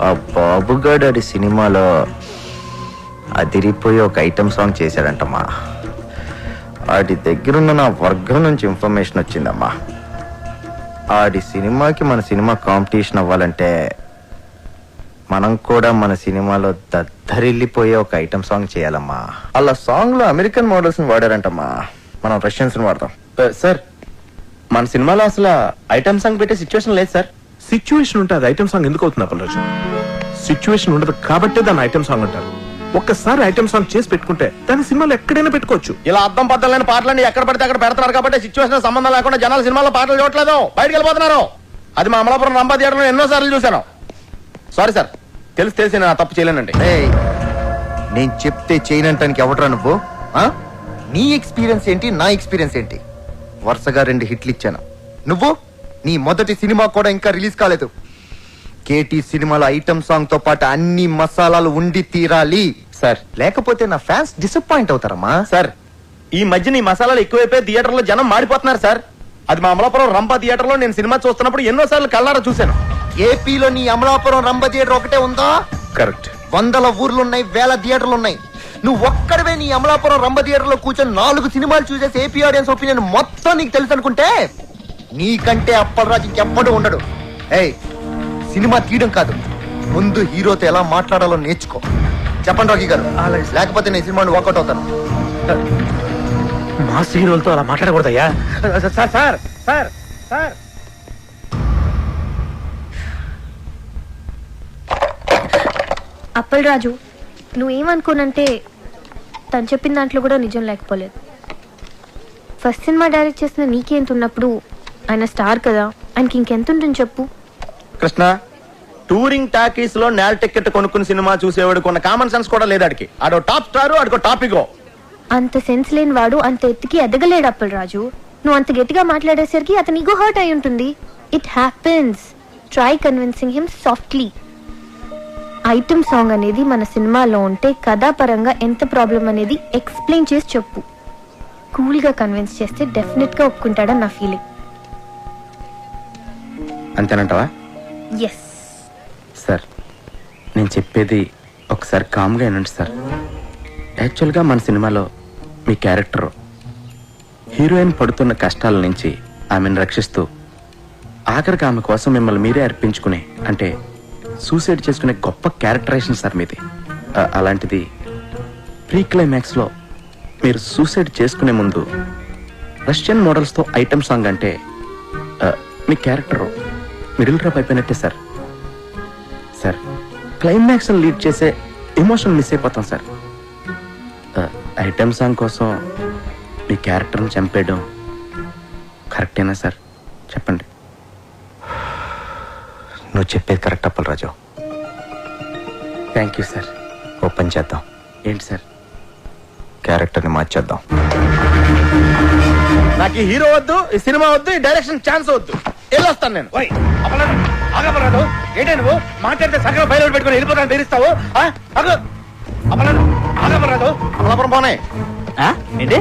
ఆ బాబుగాడు ఆడి సినిమాలో అదిరిపోయి ఒక ఐటమ్ సాంగ్ చేశాడంటమ్మా. ఆడి దగ్గరున్న నా వర్గం నుంచి ఇన్ఫర్మేషన్ వచ్చిందమ్మా. ఆడి సినిమాకి మన సినిమా కాంపిటీషన్ అవ్వాలంటే మనం కూడా మన సినిమాలో దద్దరిల్లిపోయే ఒక ఐటమ్ సాంగ్ చేయాలమ్మా. అలా సాంగ్లో అమెరికన్ మోడల్స్ని వాడారంటమ్మా. మనం రష్యన్స్ని వాడతాం. సార్ మన సినిమాలో అసలు ఐటమ్ సాంగ్ పెట్టే సిచ్యువేషన్ లేదు సార్. సిచ్యువేషన్ ఉంటే అది ఐటమ్ సాంగ్ ఎందుకు అవుతుంది అప్పలరాజు? సిచ్యువేషన్ ఉండదు కాబట్టే దాన్ని ఐటమ్ సాంగ్ అంటారు. ఒక్కసారి ఐటమ్ సాంగ్ చేసి పెట్టుకుంటే దాని సినిమాలో ఎక్కడైనా పెట్టుకోవచ్చు. ఇలా అర్థం పద్దలేని పాటలని ఎక్కడ పడితే అక్కడ పెడతారు కాబట్టి సిచ్యువేషన్ సంబంధం లేకుండా జనాలు సినిమాలో పాటలు చూడట్లేదు. బయటకు వెళ్ళిపోతున్నారు. అది మా అమలాపురం రంభా థియేటర్లో ఎన్నో సార్లు చూశాను. సారీ సార్ తెలిసి తెలిసి నేను తప్పు చేయలేనండి. ఏయ్, నేను చెప్తే చేయనంటానికి ఎవడరా నువ్వు? ఆ? నీ ఎక్స్పీరియన్స్ ఏంటి నా ఎక్స్పీరియన్స్ ఏంటి? వరుసగా రెండు హిట్లు ఇచ్చాను. నువ్వు? నీ మొదటి సినిమా కూడా ఇంకా రిలీజ్ కాలేదు. కేటీ సినిమాలో ఐటమ్ సాంగ్తో పాటు అన్ని మసాలాలు ఉండి తీరాలి. సార్. లేకపోతే నా ఫ్యాన్స్ డిసప్పాయింట్ అవుతారమ్మా. సార్ ఈ మధ్యన ఈ మసాలాలు ఎక్కువైపోయి థియేటర్లో జనం మాడిపోతున్నారు సార్. అది మా అమలాపురం రంభా థియేటర్లో నేను సినిమా చూస్తున్నప్పుడు ఎన్నో సార్లు కళ్ళారా చూశాను. ఏపీలో నీ అమలాపురం రంభ థియేటర్ ఒకటే ఉందా? కరెక్ట్. వందల ఊర్లు ఉన్నాయి వేల థియేటర్లు ఉన్నాయి నువ్వు ఒక్కడవే నీ అమలాపురం రంభ థియేటర్లో కూర్చొని నాలుగు సినిమాలు చూసేసి ఏపీ ఆడియన్స్ ఒపీనియన్ మొత్తం నీకు తెలుసు అనుకుంటే నీకంటే అప్పలరాజు ఇంకెవ్వడు ఉండడు. ఏయ్ సినిమా తీయడం కాదు. ముందు హీరోతో ఎలా మాట్లాడాలో నేర్చుకో. చెప్పండి రాకీ గారు. లేకపోతే నేను సినిమాని వర్కౌట్ అవుతాను. మాస్ హీరోలతో అలా మాట్లాడకూడదయ్యా? Sir sir sir sir Appal Raju నువ్వేమనుకోనంటే తను చెప్పిన దాంట్లో కూడా నిజం లేకపోలేదు. ఫస్ట్ సినిమా డైరెక్ట్ చేసిన నీకేంత ఉన్నప్పుడు ఆయన స్టార్ కదా. ఆయనకి ఇంకెంత ఉంటుంది చెప్పు. కృష్ణ టూరింగ్ టాకీస్లో నేల టికెట్ కొనుక్కుని సినిమా చూసేవాడికి ఉన్న కామన్ సెన్స్ కూడా లేదు ఆడికి. ఆడో టాప్ స్టార్ ఆడికో టాపిక్. అంత సెన్స్ లేని వాడు అంత ఎత్తుకి ఎదగలేడు అప్పల్ రాజు నువ్వు అంత గట్టిగా మాట్లాడేసరికి అతని ఈగో హర్ట్ అయి ఉంటుంది. It happens try convincing him softly item song అనేది మన సినిమాలో ఉంటే కథాపరంగా ఎంత ప్రాబ్లం అనేది ఎక్స్ప్లెయిన్ చేసి చెప్పు. కూల్గా కన్విన్స్ చేస్తే డెఫినెట్గా ఒప్పుకుంటాడని నా ఫీలింగ్ అంతేనంటావా? ఎస్ సార్ నేను చెప్పేది ఒకసారి కామ్గా వినండి సార్. యాక్చువల్గా మన సినిమాలో మీ క్యారెక్టర్ హీరోయిన్ పడుతున్న కష్టాల నుంచి ఆమెను రక్షిస్తూ ఆఖరికి ఆమె కోసం మిమ్మల్ని మీరే అర్పించుకునే అంటే సూసైడ్ చేసుకునే గొప్ప క్యారెక్టరైజేషన్ సార్ మీది. అలాంటిది ప్రీ క్లైమాక్స్లో మీరు సూసైడ్ చేసుకునే ముందు రష్యన్ మోడల్స్తో ఐటమ్ సాంగ్ అంటే మీ క్యారెక్టర్ మిడిల్ డ్రాప్ అయిపోయినట్టే సార్. సార్ క్లైమాక్స్ లీడ్ చేసే ఎమోషన్ మిస్ అయిపోతాం సార్. ఐటమ్ సాంగ్ కోసం మీ క్యారెక్టర్ని చంపేయడం కరెక్టేనా సార్? చెప్పండి. నువ్వు చెప్పేది correct Appalaraju thank you sir. Open చేద్దాం. ఏంటి సార్? క్యారెక్టర్ని మార్చేద్దాం. నాకు ఈ హీరో వద్దు ఈ సినిమా వద్దు ఈ డైరెక్షన్ ఛాన్స్ వద్దు. వెళ్ళొస్తాను నేను. ఓయ్ అప్పలరాజు ఆగపరాదు ఏంటి నువ్వు? మాట్లాడితే సగం బయలు పెట్టుకుని వెళ్ళిపోతాను బెదిరిస్తావు? ఆగపరాదు అమలాపురం పోనే. ఏంటి?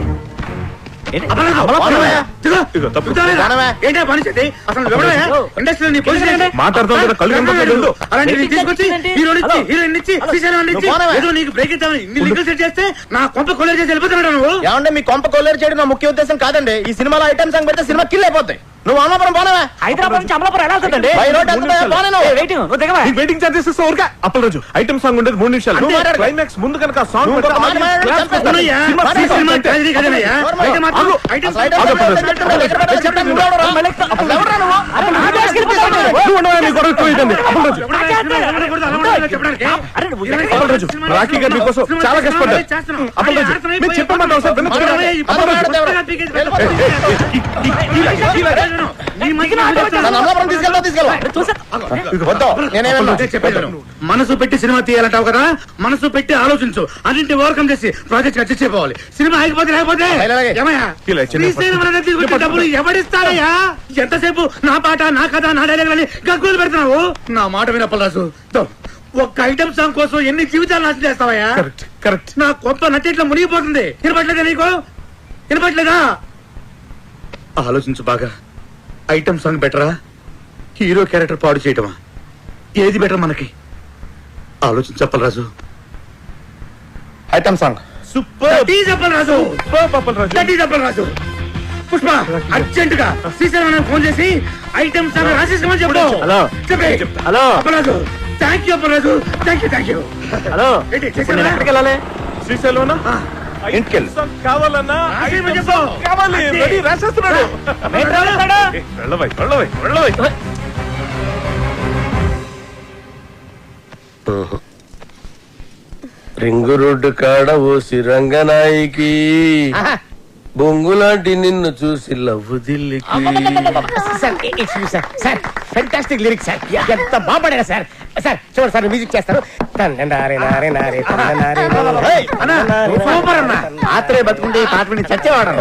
మీ కొంప కొల్లేరు చేయడం నా ముఖ్య ఉద్దేశం కాదండి. ఈ సినిమాలో ఐటమ్ సాంగ్ పెడితే సినిమా కిల్ అయిపోతాయి నువ్వు అమలాపురం పోనవే. హైదరాబాద్ నుంచి అమలాపురం ఎలా వస్తుందండి? By road. వెయిటింగ్ నువ్వు దిగవా? నీకు వెయిటింగ్ ఛార్జెస్ ఇస్తా ఊరికా అప్పలరాజు ఐటమ్ సాంగ్ ఉండేది మూడు నిమిషాలు. క్లైమాక్స్ ముందు కనుక సాంగ్. ఐటమ్ రాఖీ గారు మీకోసం చాలా కష్టపడ్డారు అప్పలరాజు నేను చెప్పమంటే మనసు పెట్టి సినిమా తీయాలంటావు కదా? మనసు పెట్టి ఆలోచించు. అన్నింటి ఓవర్కమ్ చేసి ప్రాజెక్ట్ అడ్జస్ట్ అయిపోవాలి. సినిమా ఆగిపోతే లేకపోతే డబ్బులు ఎవడిస్తారయ్యా ఎంతసేపు నా పాట నా కథ నా డైలాగ్ అని గగ్గులు పెడుతున్నావు? నా మాట వినప్పలాసు ఒక్క ఐటమ్ సాంగ్ కోసం ఎన్ని జీవితాలు నాశనం చేస్తావయ్యా? కరెక్ట్ కరెక్ట్ నా కొంత నచ్చిట్లో మునిగిపోతుంది. వినపట్లేదా నీకు? వినపట్లేదా ఆలోచించు బాగా. ఐటమ్ సాంగ్ బెటరా? హీరో క్యారెక్టర్ పాడు చేయటమా? ఏది బెటర్ మనకి? ఆలోచించి చెప్పాలి రాజు. Item song. సూపర్. చెప్పాలి రాజు. చెప్పాలి రాజు. పుష్ప అర్జెంట్గా శ్రీశైలం ఫోన్ చేసి ఐటమ్ సాంగ్ రాసేసుకోమని చెప్పు. హలో. చెప్పే. Hello Apparaju thank you Apparaju thank you thank you hello. ఎక్కడికి వెళ్ళాలి? శ్రీశైలం కావాలన్నా. కావాలి. రాసేస్తున్నాడు. వెళ్ళవై వెళ్ళవై వెళ్ళవై రింగు రోడ్డు కాడ ఓసి రంగనాయికి. బొంగులాంటి నిన్ను చూసి love దిల్లికి. Sir excuse sir sir fantastic lyrics sir. ఎంత బాగుపడారు సార్? సార్ చూడండి సార్ మ్యూజిక్ చేస్తారు తండనారే నారే నారే తండనారే నారే. ఏయ్, అన్నా, సూపర్ అన్నా. ఆత్రే బతుకుంటే ఈ పాట విని చచ్చేవాడు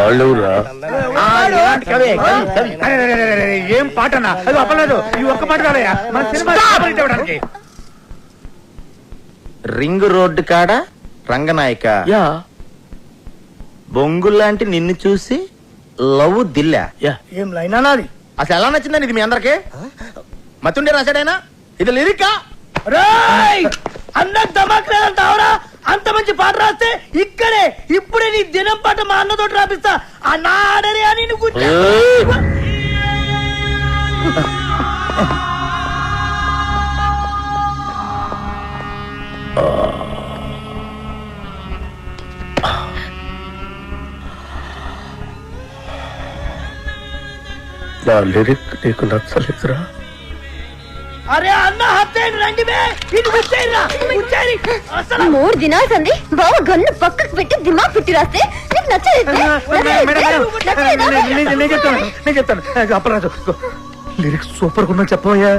ఏం పాట అన్నా? అది అప్పలేదు ఈ ఒక్క పాట కాదయ్యా. మన సినిమా. రింగ్ రోడ్డు కాడ రంగనాయక. యా. బొంగుల్లాంటి నిన్ను చూసి లవ్ దిల్లా. ఏం లైన్ అన్నది అసలు ఎలా నచ్చిందండి ఇది మీ అందరికి? మతుండే రాశాడైనా? ఇది లిరికా అన్న దమాక్ లేదంటావరా అంత మంచి పాట రాస్తే ఇక్కడే ఇప్పుడే నీ దినం పాట మా అన్నతో రాపిస్తా. ఆ నా ఆడరే అని నువ్వు నా లిరిక్ నీకు నచ్చలేదురా. అరే అన్న హత్యండి రండి బే. ఇది అసలు మూడు దినాలు సంది బావ గన్ను పక్కకు పెట్టి దిమాగ్ పెట్టి రాస్తే నీకు నచ్చలేదు చెప్తాను నేను చెప్తాను. అప్పరాజు లిరిక్స్ సూపర్గా ఉన్నాయి చెప్పవయ్యా.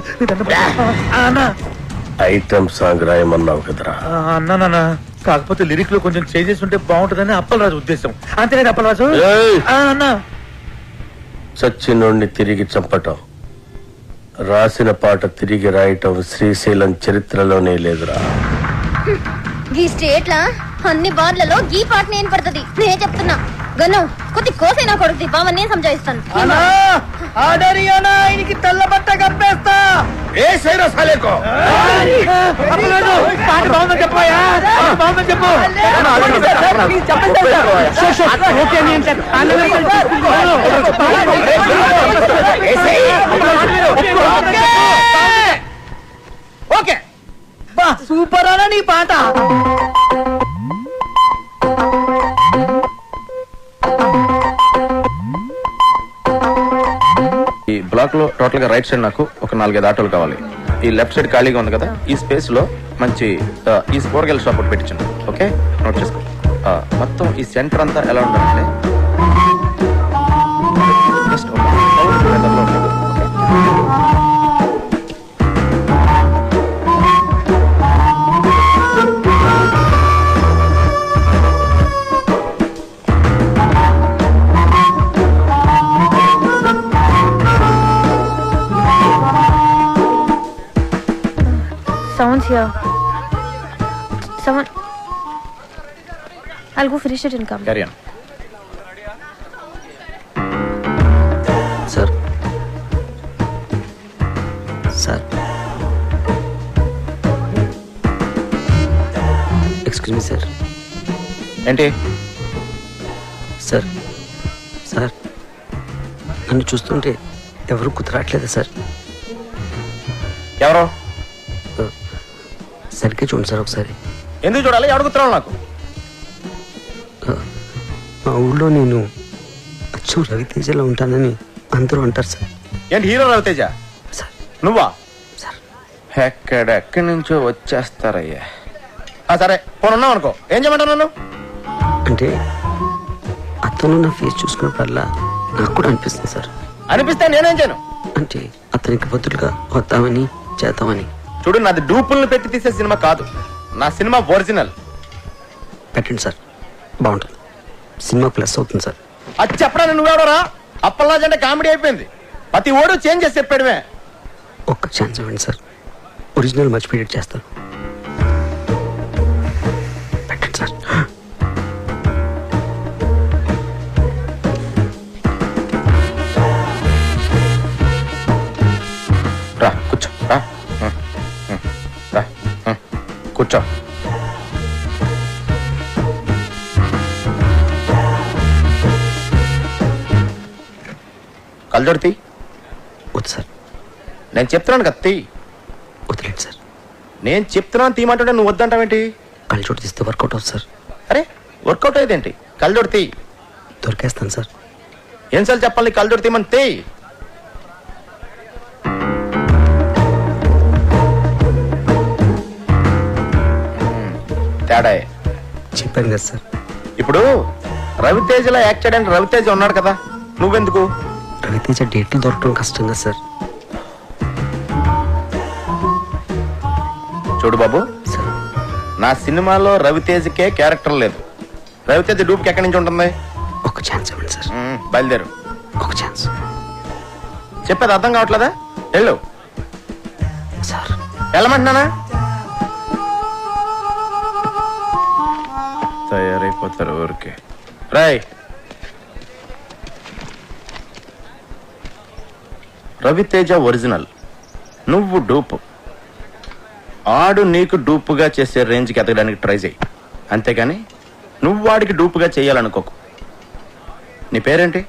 అన్నా. ఐటమ్ సాంగ్ రాయమన్నావు కదరా. నాన్న కాకపోతే లిరిక్లో కొంచెం చేంజెస్ ఉంటే బాగుంటుందని అప్పలరాజు ఉద్దేశం. అంతేనా అప్పలరాజు? ఏయ్! ఆ, అన్నా. చచ్చినోడిని తిరిగి చంపటం. రాసిన పాట తిరిగి రాయటం శ్రీశైలం చరిత్రలోనే లేదురా. ఈ స్టేట్ లా అన్ని బార్లలో గీ పాట నేను పడుతుంది. నేను చెప్తున్నా. గన్ను కొద్ది కోసైనా కొడుకుది బావ నేను సంజాయిస్తాను. ఆయనకి తెల్ల బట్ట కప్పేస్తా. ఏ సైరా సాలేకో? అప్పలరాజు పాట బాగుందని చెప్పయ్యా పాట బాగుందని చెప్పు. ఓకే నేను చెప్- ఆ, లేదు, లేదు, ఓకే బా సూపర్ పాట. ఈ బ్లాక్లో టోటల్గా రైట్ సైడ్ నాకు ఒక నాలుగైదు ఆటోలు కావాలి. ఈ లెఫ్ట్ సైడ్ ఖాళీగా ఉంది కదా ఈ స్పేస్లో మంచి ఆ, ఈ కూరగాయల షాప్ ఒకటి పెట్టించండి. ఓకే నోట్ చేసుకో. ఆ, మొత్తం ఈ సెంటర్ అంతా ఎలా ఉండాలంటే here. Someone. I'll go finish it and come. Carry on. Sir sir excuse me sir ఏంటి సార్ సార్ నన్ను చూస్తుంటే ఎవరు కుదరట్లేదు సార్ ఎవరో సరిగ్గా చూడండి సార్ ఒకసారి. ఎందుకు చూడాలి? అడుగుతున్నావు నాకు? మా ఊళ్ళో నేను అచ్చు రవితేజలో ఉంటానని అందరూ అంటారు సార్. ఏంటి హీరో రవితేజ? సార్. నువ్వా? సార్. ఎక్కడెక్కడి నుంచో వచ్చేస్తారయ్యా. ఆ, సరే పోను ఉన్నావు అనుకో. ఏం చేయమంటావు నన్ను? అంటే అతను నా ఫేస్ చూసుకున్నప్పుడల్లా నాకు కూడా అనిపిస్తుంది సార్. అనిపిస్తే నేనేం చేయను? అంటే అతనికి బదులుగా వద్దామని చేద్దామని. చూడు నాది డూపుల్ని పెట్టి తీసే సినిమా కాదు. నా సినిమా ఒరిజినల్. పెట్టండి సార్. బాగుంటుంది. సినిమా ప్లస్ అవుతుంది సార్. అది చెప్పడానికి నువ్వెవడరా అప్పల్లాజ్ అంటే కామెడీ అయిపోయింది. ప్రతి ఓడు చేంజ్ చేసి చెప్పాడమే ఒక్క ఛాన్స్ ఇవ్వండి సార్. ఒరిజినల్ మర్చిపోయేట్ చేస్తాను. తీ వద్దు సార్. నేను చెప్తున్నాను కదా తీ. వదిలేండి సార్. నేను చెప్తున్నాను తీయమంటుంటే నువ్వు వద్దంటావేంటి? కళ్ళజోడు తీస్తే వర్కౌట్ అవుతుంది సార్. అరే వర్కౌట్ అయ్యేదేంటి? కళ్ళజోడు తీ. దొరికేస్తాను సార్. ఎన్నిసార్లు చెప్పాలి? కళ్ళజోడు తీయమని తీ. తేడా చెప్పాను కదా సార్. ఇప్పుడు రవితేజలో యాక్ట్ చేయడానికి రవితేజ ఉన్నాడు కదా నువ్వెందుకు? రవితేజ డేట్లు దొరకడం కష్టం కదా సార్. చూడు బాబు. సార్. నా సినిమాలో రవితేజకే క్యారెక్టర్ లేదు. రవితేజ డూప్కి ఎక్కడి నుంచి ఉంటుంది? ఒక ఛాన్స్ ఇవ్వండి సార్. మ్మ్, బయలుదేరు. ఒక ఛాన్స్. చెప్పేది అర్థం కావట్లేదా? వెళ్ళు. సార్. వెళ్ళమంటున్నానా? తయారైపోతారు ఊరికే. రాయ్. రవితేజ ఒరిజినల్. నువ్వు డూపు. ఆడు నీకు డూపుగా చేసే రేంజ్కి ఎదగడానికి ట్రై చేయి. అంతేగాని నువ్వు వాడికి డూపుగా చేయాలనుకోకు. నీ పేరేంటి?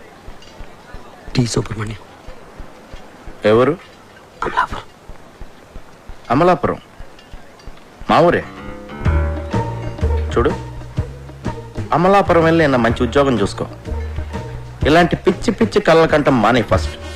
టి సుబ్రహ్మణ్యం. ఎవరు? అమలాపురం. అమలాపురం. మా ఊరే. చూడు. అమలాపురం వెళ్ళి నిన్న మంచి ఉద్యోగం చూసుకో. ఇలాంటి పిచ్చి పిచ్చి కళ్ళ కంట మానే ఫస్ట్.